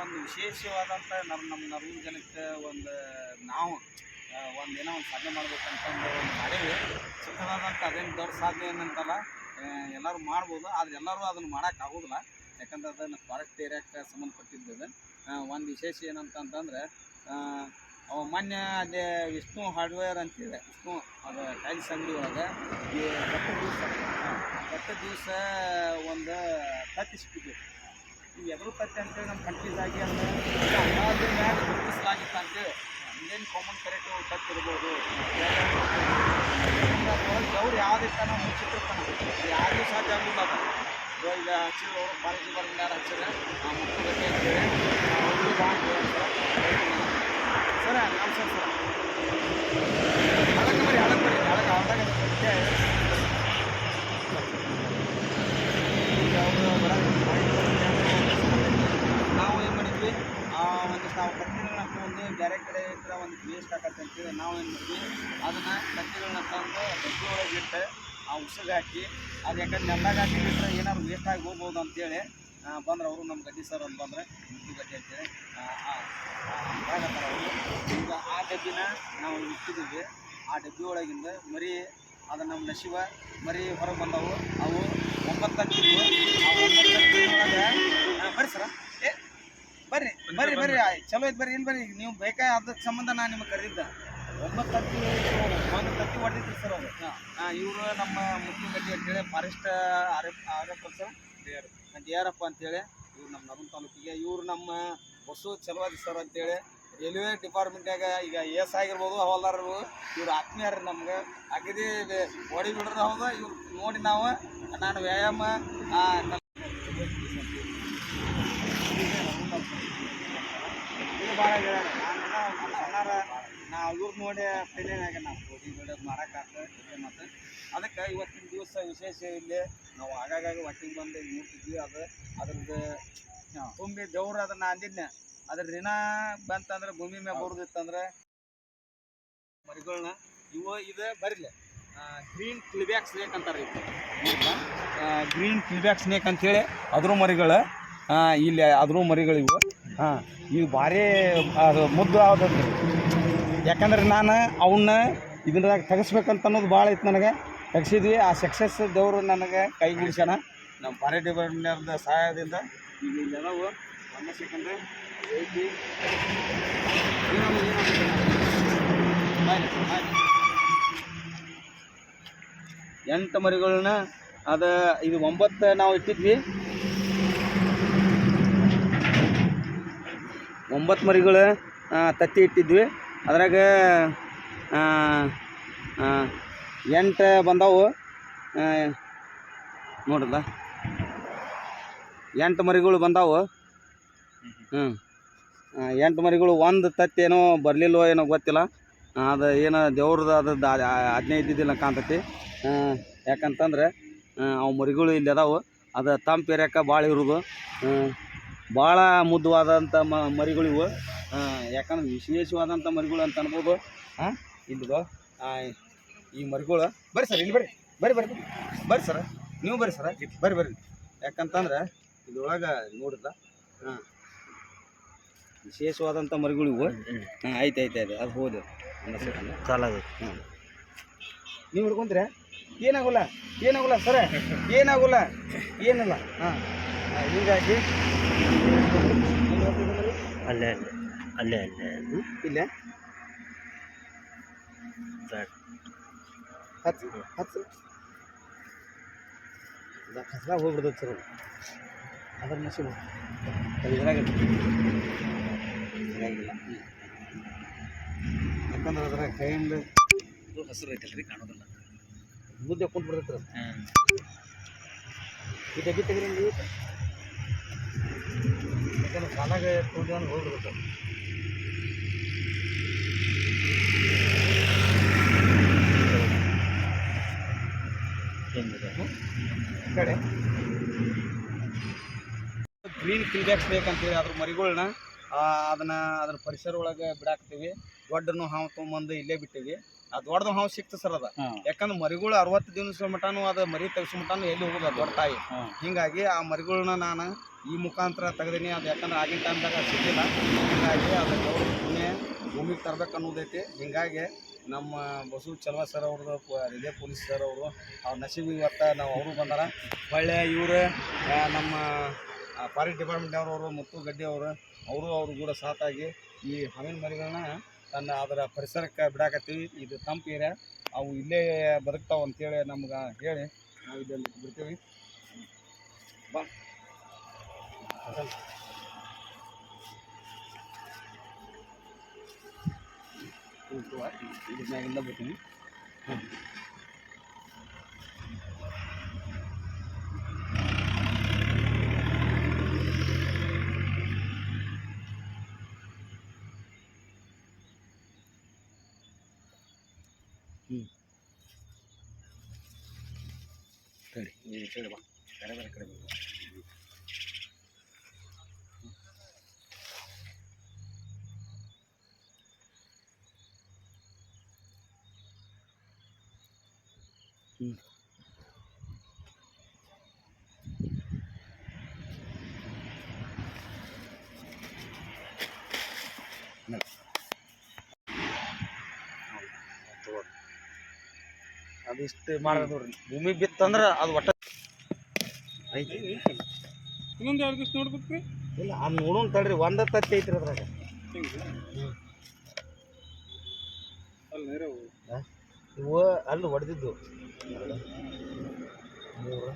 ಒಂದು ವಿಶೇಷವಾದಂಥ ನಮ್ಮ ನಮ್ಮ ನರ್ವಿನ ಜನಕ್ಕೆ ಒಂದು ನಾವು ಒಂದು ಏನೋ ಒಂದು ಸಾಧನೆ ಮಾಡ್ಬೇಕಂತಂದು ಒಂದು ಮಾಡೇವಿ ಚಿಕ್ಕದಾದಂಥ ಅದೇನು ದೊಡ್ಡ ಸಾಧನೆ ಏನಂತಲ್ಲ ಎಲ್ಲರೂ ಮಾಡ್ಬೋದು, ಆದರೆ ಎಲ್ಲರೂ ಅದನ್ನು ಮಾಡೋಕ್ಕಾಗೋದಿಲ್ಲ ಯಾಕಂದ್ರೆ ಅದನ್ನು ಫಾರೆಸ್ಟ್ ಏರಿಯಾಕ್ಕೆ ಸಂಬಂಧಪಟ್ಟಿದ್ದು. ಒಂದು ವಿಶೇಷ ಏನಂತಂತಂದ್ರೆ ಅವ ಮೊನ್ನೆ ಅದೇ ವಿಷ್ಣು ಹಾರ್ಡ್ವೇರ್ ಅಂತಿದೆ. ವಿಷ್ಣು, ಅದು ಟೈಲ್ಸ್ ಅಂಗಡಿ ಒಳಗೆ. ಈ ಬೆಟ್ಟ ದಿವಸ ಬೆಟ್ಟ ದಿವಸ ಒಂದು ತತ್ತಿ ಸಿಕ್ಕಿದ್ದು ಈ ಎದುರು ಪತ್ತೆ ಅಂತೇಳಿ ನಮ್ಮ ಕನ್ಫ್ಯೂಸ್ ಆಗಿ ಅಂದ್ರೆ ಮ್ಯಾಗ ಗುರುತಿಸಲಾಗಿತ್ತು ಅಂತೇಳಿ ಕಾಮನ್ ಕರೆಕ್ಟ್ ತಪ್ಪು ಇರ್ಬೋದು ಅವ್ರು ಯಾವುದೇ ತನ ಮುಚ್ಚಿಟ್ಟಿರ್ತಾನೆ ಯಾರಿಗೂ ಸಾಧ್ಯ ಆಗಲಿಲ್ಲ ಅದು. ಈಗ ಹಚ್ಚಿದ್ರು ಅವರು ಭಾರತ ಡಿಪಾರ್ಟ್ಮೆಂಟ್ ಯಾರು ಹಚ್ಚಿದ್ರೆ ಆ ಮಕ್ಕಳ ಬಗ್ಗೆ ಅವರು ಸರ ಸರ್. ಆ ಉಸಿರು ಹಾಕಿ ಅದು ಯಾಕಂದ್ರೆ ನೆಲ್ದಾಗ ಹಾಕಿ ಬಿಟ್ಟರೆ ಏನಾದ್ರು ವೇಸ್ಟ್ ಆಗಿ ಹೋಗ್ಬೋದು ಅಂತೇಳಿ ಬಂದ್ರೆ ಅವರು ನಮ್ಮ ಗಡ್ಡಿ ಸರ್ ಅಂತ ಬಂದರೆ ಮುಟ್ಟು ಗಡ್ಡಿ ಅಂತೇಳಿ ಅವರು. ಈಗ ಆ ಡಬ್ಬಿನ ನಾವು ಇಟ್ಟಿದ್ದೀವಿ. ಆ ಡಬ್ಬಿ ಒಳಗಿಂದ ಮರಿ ಅದು ನಮ್ಮ ನಶಿವ ಮರಿ ಹೊರಗೆ ಬಂದವು. ಅವು ಒಂಬತ್ತು ಹತ್ತಿದ್ವು ಆ ಒಂಬತ್ತು ಬರ್ರಿ ಸರ ಏ ಬರ್ರಿ ಬರ್ರಿ ಬರ್ರಿ. ಚಲೋ ಐತೆ ಬರ್ರಿ ಏನು ಬರ್ರಿ? ನೀವು ಬೇಕಾ ಅದಕ್ಕೆ ಸಂಬಂಧ ನಾನು ನಿಮಗೆ ಕರೆದಿದ್ದ. ಒಂಬತ್ತು ತತ್ತಿ ಒಂದು ಸರ್ ಅವರು ಇವರು ನಮ್ಮ ಮುಖ್ಯ ಗಡ್ಡಿ ಅಂತೇಳಿ forest R F sir D R F ಅಂತೇಳಿ ಇವ್ರು ನಮ್ಮ ನಗರ ತಾಲೂಕಿಗೆ ಇವ್ರು ನಮ್ಮ ಬಸ್ಸು ಚಲವಾದಿ ಸರ್ ಅಂತೇಳಿ ರೈಲ್ವೆ ಡಿಪಾರ್ಟ್ಮೆಂಟ್ಯಾಗ ಈಗ ಎಸ್ ಆಗಿರ್ಬೋದು ಹವಾಲ್ದಾರರು ಇವ್ರು ಆತ್ಮೀಯರು ನಮ್ಗೆ ಅಗದಿ ಓಡಿ ಬಿಡ್ರ ಹೌದು ಇವ್ರು ನೋಡಿ ನಾವು ನಾನು ವ್ಯಾಯಾಮ ಭಾಳ ನಾವು ಇವ್ರು ನೋಡಿ ಪ್ರೇರಣೆಯಾಗ ನಾವು ಓದಿ ನೋಡೋದು ಮಾಡೋಕ್ಕಾಗ್ತದೆ ಮತ್ತು ಅದಕ್ಕೆ ಇವತ್ತಿನ ದಿವಸ ವಿಶೇಷ ಇಲ್ಲಿ ನಾವು ಆಗಾಗ ಒಟ್ಟಿಗೆ ಬಂದು ನೋಡ್ತಿದ್ವಿ ಅದು ಅದ್ರದ್ದು ತುಂಬಿ ದೇವ್ರು ಅದನ್ನ ಅಂದಿದ್ನೆ. ಅದ್ರ ದಿನ ಬಂತಂದ್ರೆ ಭೂಮಿ ಮ್ಯಾಗ ಬರೋದಿತ್ತಂದ್ರೆ ಮರಿಗಳನ್ನ ಇವು ಇದು ಬರಲಿ ಗ್ರೀನ್ ಕ್ಲಿಬ್ಯಾಕ್ ಸ್ನೇಕ್ ಅಂತಾರೆ ಗ್ರೀನ್ ಕ್ಲಿಬ್ಯಾಕ್ ಸ್ನೇಕ್ ಅಂತೇಳಿ ಅದ್ರ ಮರಿಗಳು ಇಲ್ಲಿ ಅದ್ರ ಮರಿಗಳು ಇವು ಹಾಂ ಇವು ಭಾರಿ ಅದು ಮುದ್ದು ಆದದ್ದು. ಯಾಕಂದ್ರೆ ನಾನು ಅವನ್ನ ಇದನ್ರಾಗ ತೆಗಿಸ್ಬೇಕಂತ ಅನ್ನೋದು ಭಾಳ ಐತೆ ನನಗೆ. ತೆಗ್ಸಿದ್ವಿ. ಆ ಸಕ್ಸಸ್ ದೇವರು ನನಗೆ ಕೈ ಬಿಡಿಸ್ಯಾನ ನಮ್ಮ ಫಾರೆ ಡಿಪಾರ್ಟ್ಮೆಂಟ್ನ ಸಹಾಯದಿಂದ. ಎಂಟು ಮರಿಗಳನ್ನ ಅದ ಇದು ಒಂಬತ್ತು ನಾವು ಇಟ್ಟಿದ್ವಿ. ಒಂಬತ್ತು ಮರಿಗಳು ತತ್ತಿ ಇಟ್ಟಿದ್ವಿ. ಅದ್ರಾಗ ಎಂಟು ಬಂದವು. ನೋಡ್ರಲ್ಲ. ಎಂಟು ಮರಿಗಳು ಬಂದಾವು. ಹ್ಞೂ ಎಂಟು ಮರಿಗಳು ಒಂದು ತತ್ತಿ ಏನೋ ಬರಲಿಲ್ವೋ ಏನೋ ಗೊತ್ತಿಲ್ಲ. ಅದು ಏನೋ ದೇವ್ರದ್ದು ಅದು ಆಜ್ಞೆ ಇದ್ದಿದ್ದಿಲ್ಲ ಕಾಣ್ತೈತಿ ಯಾಕಂತಂದ್ರೆ ಅವು ಮರಿಗಳು ಇಲ್ಲಿ ಅದಾವು. ಅದು ತಂಪು ಏರಿಯಾಕ ಭಾಳ ಇರೋದು. ಭಾಳ ಮುದ್ದವಾದಂಥ ಮರಿಗಳಿವು. ಯಾಕಂದ್ರೆ ವಿಶೇಷವಾದಂಥ ಮರಿಗಳು ಅಂತ ಅನ್ಬೋದು. ಹಾಂ ಇಲ್ಲಿಗೋ ಈ ಮರಿಗಳು. ಬರ್ರಿ ಸರ್ ಇಲ್ಲಿ ಬರ್ರಿ. ಬರ್ರಿ ಬರ್ರಿ. ಬರ್ರಿ ಸರ ನೀವು ಬರ್ರಿ ಸರ ಬರ್ರಿ ಬರ್ರಿ. ಯಾಕಂತಂದ್ರೆ ಇದ್ರೊಳಗೆ ನೋಡಿದ ಹಾಂ ವಿಶೇಷವಾದಂಥ ಮರಿಗಳು ಇವು. ಹಾಂ ಆಯ್ತು ಆಯ್ತು ಆಯ್ತು. ಅದು ಹೋದ. ಕಾಲಾಗ ಹಾಂ. ನೀವು ಹಿಡ್ಕೊಂತೀರ? ಏನಾಗೋಲ್ಲ? ಏನಾಗೋಲ್ಲ ಸರ? ಏನಾಗೋಲ್ಲ? ಏನಿಲ್ಲ. ಹಾಂ ಹೀಗಾಗಿ ಅಲ್ಲೇ ಅಲ್ಲೇ. ಅಲ್ಲೇ ಅಲ್ಲೇ ಇಲ್ಲೇ. ಹತ್ತು ಹತ್ತು. ಕಸದಾಗ ಹೋಗ್ಬಿಡ್ತೈತೆ ಸರ್ ಅದ್ರ ಅದು ಇದ್ರಾಗ ಇದ್ರಾಗಿಲ್ಲ. ಯಾಕಂದ್ರೆ ಅದ್ರಾಗ ಕೈಯಿಂದ ಹಸಿರು ಐತಲ್ರಿ ಕಾಣೋದಿಲ್ಲ. ಮುದ್ದೆ ಹಾಕೊಂಡು ಬಿಡ್ತೈತೆ ಈ ಡಬ್ಬಿ ತೆಗೀರಿ ನೀವು ಯಾಕಂದ್ರೆ ಕಾಲಾಗ ತೊಗೊಂಡು ಹೋಗ್ಬಿಡ್ತಾರೆ ಕಡೆ. ಗ್ರೀನ್ ಕಿಲ್ಬ್ಯಾಕ್ ಬೇಕಂತೇಳಿ ಅದ್ರ ಮರಿಗಳನ್ನ ಅದನ್ನ ಅದ್ರ ಪರಿಸರ ಒಳಗೆ ಬಿಡಾಕ್ತೀವಿ. ದೊಡ್ಡನು ಹಾವು ತೊಗೊಂಬಂದು ಇಲ್ಲೇ ಬಿಟ್ಟಿವಿ. ಆ ದೊಡ್ಡದು ಹಾವು ಸಿಕ್ತು ಸರ್ ಅದ. ಯಾಕಂದ್ರೆ ಮರಿಗಳು ಅರವತ್ತು ದಿನಸ ಮಟನು ಅದು ಮರಿ ತೆಗ್ಸೋ ಮಟನು ಎಲ್ಲಿ ಹೋಗೋದು ದೊಡ್ಡ ತಾಯಿ. ಹಿಂಗಾಗಿ ಆ ಮರಿಗಳನ್ನ ನಾನು ಈ ಮುಖಾಂತರ ತೆಗ್ದೀನಿ. ಅದು ಯಾಕಂದ್ರೆ ಆಗಿನ ಟೈಮ್ದಾಗ ಸಿಕ್ಕಿಲ್ಲ ಹಿಂಗಾಗಿ ಅದು ಗೌರವ ಪುಣ್ಯ ಭೂಮಿಗೆ ತರಬೇಕು ಅನ್ನೋದೈತಿ. ಹೀಗಾಗಿ ನಮ್ಮ ಬಸವ ಚಲವ ಸರ್ ಅವ್ರದ್ದು ಇದೇ ಪೊಲೀಸ್ ಸರ್ ಅವರು, ಅವ್ರ ನಸೀಬು ಇವತ್ತು ನಾವು ಅವರು ಬಂದಾರ. ಒಳ್ಳೆ ಇವರು ನಮ್ಮ ಫಾರೆಸ್ಟ್ ಡಿಪಾರ್ಟ್ಮೆಂಟ್ ಅವರು ಮುತ್ತು ಗಡ್ಡಿ ಅವರು ಅವರು ಅವ್ರು ಕೂಡ ಸಾತಾಗಿ ಈ ಹವಿನ ಮರಿಗಳನ್ನ ತನ್ನ ಅದರ ಪರಿಸರಕ್ಕೆ ಬಿಡಾಕತ್ತೀವಿ. ಇದು ತಂಪು ಏರಿಯಾ. ಅವು ಇಲ್ಲೇ ಬದುಕ್ತಾವ ಅಂತೇಳಿ ನಮ್ಗೆ ಹೇಳಿ ನಾವು ಇದನ್ನು ಬಿಡ್ತೀವಿ ಬಾ. ಇದ್ರ ಮ್ಯಾಗಿಂದ ಬರ್ತೀನಿ ಸರಿ ನೀವು ಈ ಕಡೆ ಬಾ ಬೇರೆ ಬೇರೆ ಕಡೆ ಬಾ. ಅದಿಷ್ಟು ಮಾಡೋದು ನೋಡ್ರಿ. ಭೂಮಿ ಬಿತ್ತಂದ್ರೆ ಅದು ಒಟ್ಟ ಐತಿ. ಇನ್ನೊಂದು ಎರಡು ದಿವಸ ನೋಡ್ಬೇಕ್ರಿ. ಇಲ್ಲ ಅದು ನೋಡೋಣ ತಡ್ರಿ ಒಂದ ತತ್ತಿ ಐತ್ರಿ ಅದ್ರಾಗ. ಅಲ್ಲಿ ಇವು ಅಲ್ಲಿ ಹೊಡೆದಿದ್ದು ಮೂರು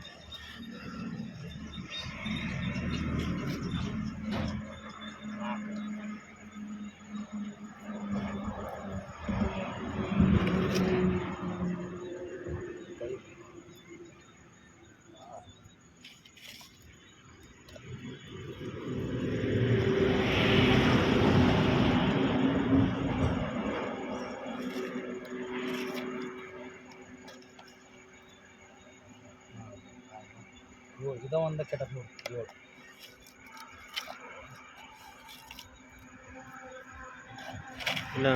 ಏಳು ಇದ ಒಂದ ಕೆಟ್ಟ ನೋಡಿ ಏಳು ಇಲ್ಲ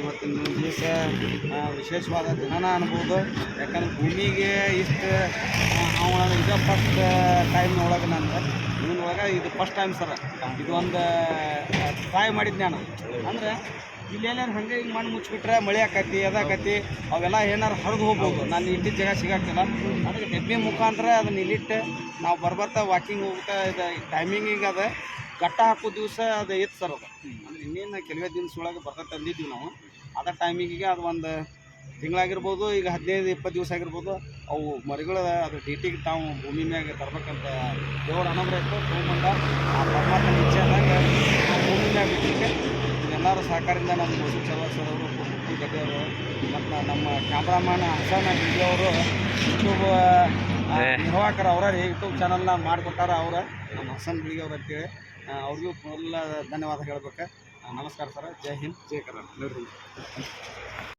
ಇವತ್ತಿನ ದಿವಸ ವಿಶೇಷವಾದ ದಿನನ ಅನ್ಬೋದು. ಯಾಕಂದ್ರೆ ಭೂಮಿಗೆ ಇಷ್ಟು ಅವನ ಇದು ಫಸ್ಟ್ ಟೈಮ್ ನಂದು. ಇವನ್ ಇದು ಫಸ್ಟ್ ಟೈಮ್ ಸರ್ ಇದು ಒಂದು ಟ್ರೈ ಮಾಡಿದ್ದೆ ನಾನು. ಅಂದ್ರೆ ಇಲ್ಲೇನಾರು ಹಂಗೆ ಹಿಂಗೆ ಮಣ್ಣು ಮುಚ್ಚಿಬಿಟ್ರೆ ಮಳೆ ಆಕತಿ, ಅದಾಕತಿ, ಅವೆಲ್ಲ ಏನಾರು ಹರಿದು ಹೋಗ್ಬೋದು. ನಾನು ಇಟ್ಟಿದ್ದ ಜಾಗ ಸಿಗಾಕ್ತಿಲ್ಲ ಅದಕ್ಕೆ ಡಬ್ಬಿ ಮುಖಾಂತರ ಅದನ್ನ ಇಲ್ಲಿಟ್ಟು ನಾವು ಬರ್ಬರ್ತಾ ವಾಕಿಂಗ್ ಹೋಗ್ತಾ ಇದು ಟೈಮಿಂಗಿಗೆ ಅದ. ಗಟ್ಟ ಹಾಕೋ ದಿವಸ ಅದು ಇತ್ತು ಸರ್ ಅದು. ಅಂದ್ರೆ ಇನ್ನೇನು ಕೆಲವೇ ದಿನಸ ಒಳಗೆ ಬರ್ತೈತೆ ತಂದಿದ್ದೀವಿ ನಾವು. ಅದ ಟೈಮಿಗೆ ಅದು ಒಂದು ತಿಂಗಳಾಗಿರ್ಬೋದು ಈಗ ಹದಿನೈದು ಇಪ್ಪತ್ತು ದಿವಸ ಆಗಿರ್ಬೋದು ಅವು ಮರಿಗಳ ಅದು ಡೇಟಿಗೆ ತಾವು ಭೂಮಿ ಮ್ಯಾಗ ತರ್ಬೇಕಂತ ದೇವ್ರ ಇತ್ತು ತೊಗೊಂಬಂದ ಆ ಪರಮಾತ್ಮ ಇಚ್ಛೆ ಆದಾಗ ಭೂಮಿ ಮ್ಯಾಗ ಬಿಟ್ಟಿದ್ದೆ ಎಲ್ಲರೂ ಸಹಕಾರದಿಂದ ನಮ್ಮ ಬಸು ಚಲೋ ಸರ್ ಅವರು ಮುತ್ತು ಗಡ್ಡೆಯವರು ಮತ್ತು ನಮ್ಮ ಕ್ಯಾಮ್ರಾಮನ್ ಹಸನ ಅವರು ಯೂಟ್ಯೂಬ್ ನಿರ್ವಾಹಕರು ಅವರ ಯೂಟ್ಯೂಬ್ ಚಾನಲ್ನ ಮಾಡಿಕೊಟ್ಟಾರ ಅವರು ನಮ್ಮ ಹಸನ್ ಬಿಳಿಗೆ ಅವ್ರು ಅಂತೇಳಿ. ಅವ್ರಿಗೂ ಫುಲ್ ಧನ್ಯವಾದ ಹೇಳ್ಬೇಕು. ನಮಸ್ಕಾರ ಸರ್. ಜೈ ಹಿಂದ್. ಜೈ ಕರ್ನಾಟಕ.